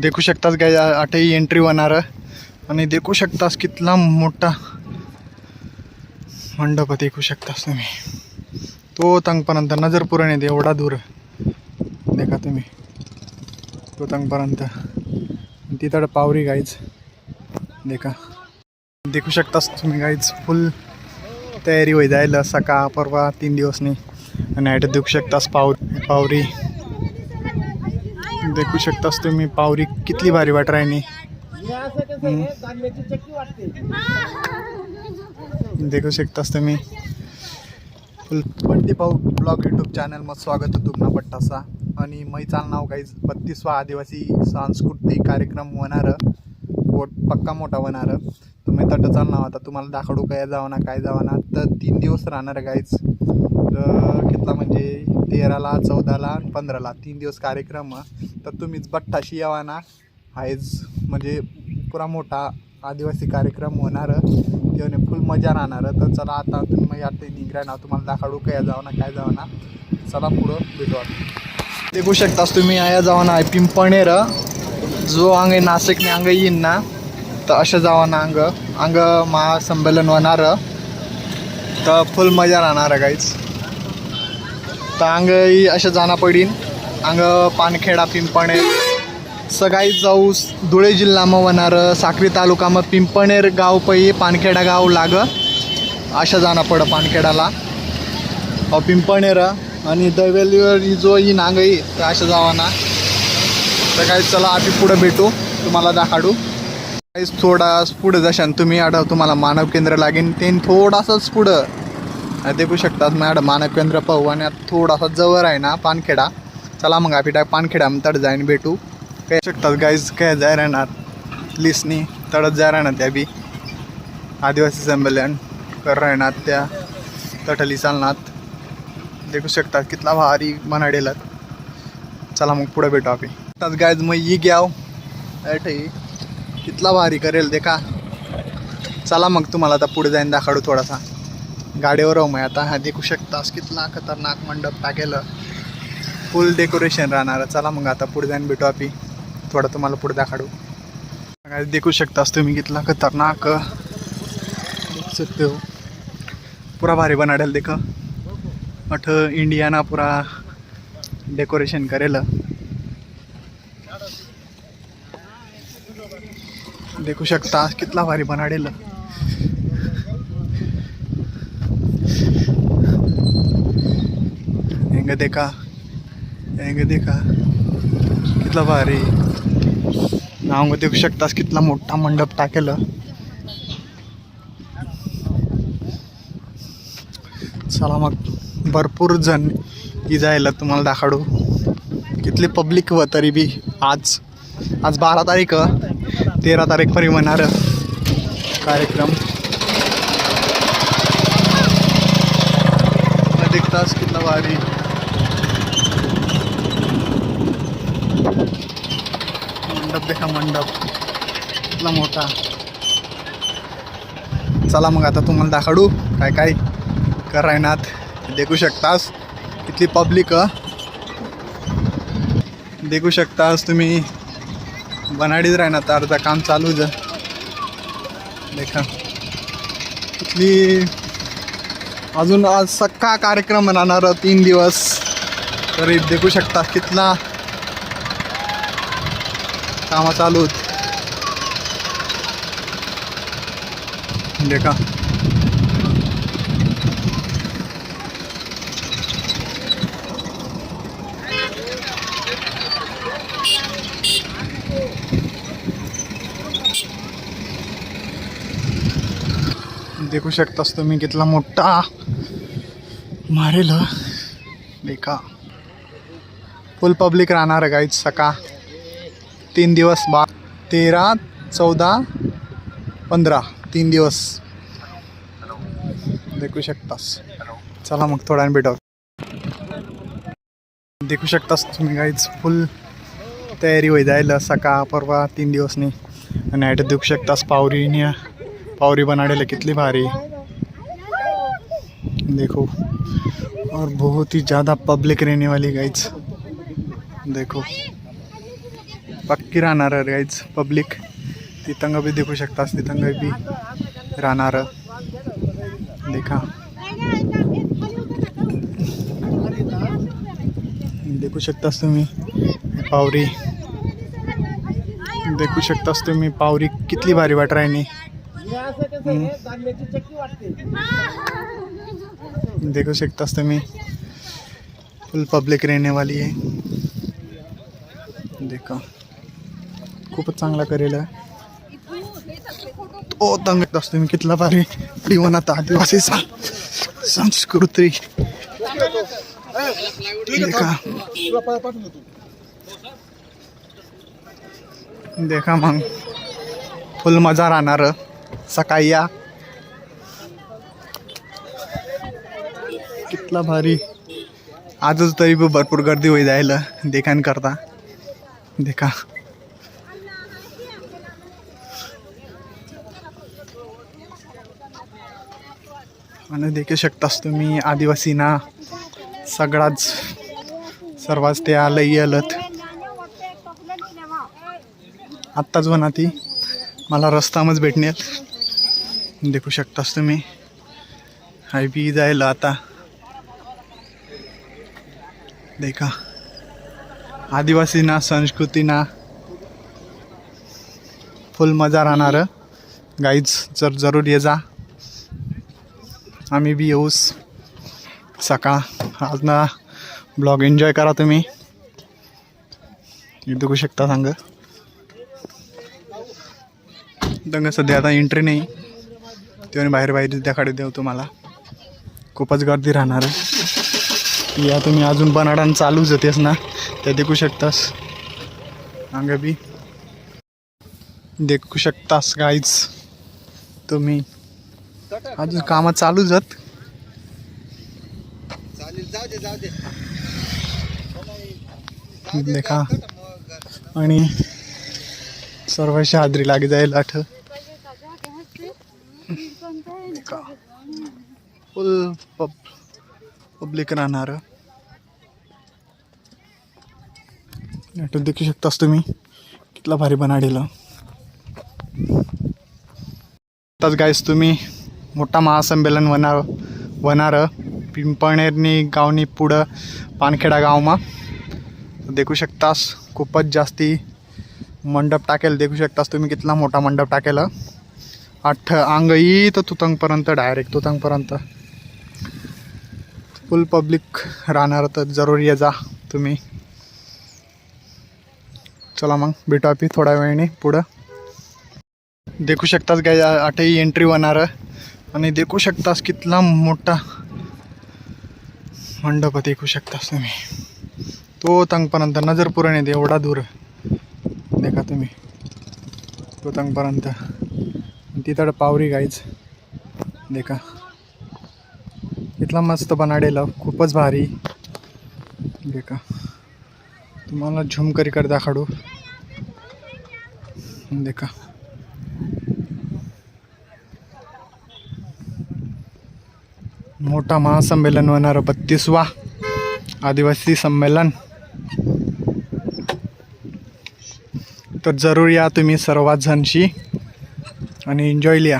देखू शकतास गाय आठही एंट्री होणार. आणि देखू शकतास कितला मोठा मंडप देखू शकतास तुम्ही. तो तंगपर्यंत नजर पुरण येते एवढा दूर. देखा तुम्ही. तो तंगपर्यंत. तिथं पावरी गाईच देखा. देखू शकतास तुम्ही गाईच फुल तयारी होई जायला सकाळ परवा तीन दिवस नाही आणि ॲट देखू शकतास पाव पावरी. देखू शकतास तुम्ही पावरी कितली भारी वाट राहिनी देखू शकतास तुम्ही फुल बंटी भाऊ ब्लॉग यूट्यूब चॅनलमध्ये स्वागत आहे तुम्हाला पट्टासा आणि मैचाल नाव काही बत्तीसवा आदिवासी सांस्कृतिक कार्यक्रम होणार पोट पक्का मोठा होणार तुम्ही तट नाव आता तुम्हाला दाखवू काय जावं ना काय जावं ना. तर तीन दिवस राहणार काहीच तर कितला म्हणजे तेराला चौदाला आणि पंधराला. तीन दिवस कार्यक्रम तर तुम्हीच बठ्ठाशी यावा ना. आहेच म्हणजे पुरा मोठा आदिवासी कार्यक्रम होणार तेव्हा फुल मजा राहणार तर चला आता तुम्ही आता निघाय ना. तुम्हाला दाखाडू काय जावं ना काय जावं ना चला पुढं भेटू आता देखू शकतास तुम्ही. आया जावा ना पिंपणेर. जो अंग नाशिकने अंग येईन ना तर अशा जावा ना अंग. अंग महासंमेलन होणार तर फुल मजा राहणार गाईच तर अंग अशा जाणं पडीन. अंग पानखेडा पिंपणेर. सगळी जाऊ धुळे जिल्हामा होणार साक्री तालुकामा पिंपणेर गाव पै पानखेडा गाव लाग. अशा जाणं पड पानखेडाला. अहो पिंपणेर आणि दैवेलीवर जो ही नांगई तर अशा जावाना. तर काही चला आम्ही पुढं भेटू. तुम्हाला दाखाडू. काहीच थोडा पुढं जशान तुम्ही आता तुम्हाला मानव केंद्र लागेल ते थोडासाच पुढं. देखू शकतात मॅडम. मानव पवन यात थोडासा जवळ आहे ना पानखेडा. चला मग आपली टाक पानखेडा तड जाईन भेटू. काय शकतात गाईज काय जाय राहणार. लिस्टनी तडत जाय राहणार त्या बी. आदिवासी संमेलन कर राहणार त्या तटली चालनात देखू शकतात कितला भारी मनाडेलात चला मग पुढे भेटू आपण. त्यात गायज मग ही घ्याव ऐठही हो. कितला भारी करेल ते का चला मग तुम्हाला आता पुढे जाईन दाखवू थोडासा. गाडीवर मग. आता हा देखू शकतास कितला खतरनाक मंडप टाकेलं फुल डेकोरेशन राहणार. चला मग आता पुढे जाईन भेटू आपी थोडं तुम्हाला पुढे दाखवू. काय देखू शकतास तुम्ही कितला खतरनाक. सकते हो. पुरा भारी बनाडेल देख. अठ इंडियाना पुरा डेकोरेशन करेल. देखू शकता कितला भारी बनाडेल. हेंग देखा हेंग देखा कितला भारी. नाव देऊ शकतास कितला मोठा मंडप टाकेलं. चला मग भरपूर जण ही जायला तुम्हाला दाखवू. कितली पब्लिक व तरी बी. आज आज बारा तारीख तेरा तारीख परी होणार कार्यक्रम. तास कितला भारी. मंडप देखा मंडप. इतला मोठा. चला मग आता तुम्हाला दाखवू काय काय करायनात. देखू शकतास इथली पब्लिक देखू शकतास तुम्ही. बनाडीच राहणार अर्धा काम चालूच आहे. देखा. इथली अजून आज सक्का कार्यक्रम राहणार तीन दिवस. तरी देखू शकता कितला कामं चालू आहेत. देखा देखू शकतास तुम्ही कितला मोठा मारेल देखा फुल पब्लिक राहणार गाईच सका. तीन दिवस बा तेरा चौदा पंधरा. तीन दिवस. देखू शकतास. चला मग थोड्या भेटू देखू शकतास तुम्ही काहीच फुल तयारी होई जायला सकाळ परवा तीन दिवसनी. आणि ॲट देखू शकतास पावरीने. पावरी बनाडेला कितली भारी. देखो. और बहुत ही ज़्यादा पब्लिक रहने वाली गाइड्स देखो. पक्की राहणार गाईज पब्लिक तिथंग बी देखू शकतास तिथंग बी राहणार. देखा. देखू शकतास तुम्ही. पावरी. देखू शकतास तुम्ही पावरी कितली भारी वाट राहिनी देखू शकतास तुम्ही. फुल पब्लिक रहने वाली है देखा. खूपच चांगला करेल. तो ओ तंगत असतो मी कितला भारी. जीवनात आदिवासी सा- संस्कृती देखा. देखा मग. फुल मजा राहणार. सकाळी या. कितला भारी. आजच तरी भरपूर गर्दी होई जायला देखान करता. देखा. आणि देखू शकतास तुम्ही आदिवासींना सगळाच सर्वच ते आलं आलत. आत्ताच म्हणा ती मला रस्तामच भेटण्यात देखू शकतास तुम्ही. हाय बी जायला आता. देखा. आदिवासीना संस्कृतीना फुल मजा राहणार. गाईज जर जरूर ये जा. आम्ही बी येऊस. सकाळ आज ना ब्लॉग एन्जॉय करा तुम्ही. हे बघू शकता सांग. दंग सध्या आता एंट्री नाही. तेव्हा बाहेर बाहेर त्याकडे देऊ तुम्हाला. खूपच गर्दी राहणार आहे. या तुम्ही अजून बनाडान चालूच होतेस ना ते देखू शकतास. अंग बी. देखू शकतास गाईज तुम्ही. अजून कामं चालूच आहेत. देखा आणि सर्वांची हादरी लागे जाईल आठ. फुल पब पब्लिक राहणार. नेटवर्क देखू शकतास तुम्ही. कितला भारी बनाडेलं. आताच गायस तुम्ही मोठा महासंमेलन होणार होणार. पिंपळनेरनी गावनी पुढं पानखेडा गावमा. देखू शकतास खूपच जास्ती मंडप टाकेल. देखू शकतास तुम्ही कितला मोठा मंडप टाकेल. आठ अंग तर तुतंगपर्यंत डायरेक्ट तुतंगपर्यंत. फुल पब्लिक राहणार तर जरूर ये जा तुम्ही. चला मग भेटू थोड्या वेळाने पुढं. देखू शकतास काय आठही एंट्री होणार. आणि देखू शकतास कितला मोठा मंडप देखू शकतास तुम्ही. तो तंगपर्यंत नजर पुरण येते एवढा दूर. देखा तुम्ही. तो तंगपर्यंत. तिथं पावरी गाईच. देखा. इथला मस्त बनाडेला खूपच भारी. देखा. तुम्हाला झुमकरी कर दाखाडू देखा. मोठा महासंमेलन होणार बत्तीसवा आदिवासी संमेलन. तर जरूर या तुम्ही सर्वात जणशी आणि एन्जॉय लिहा.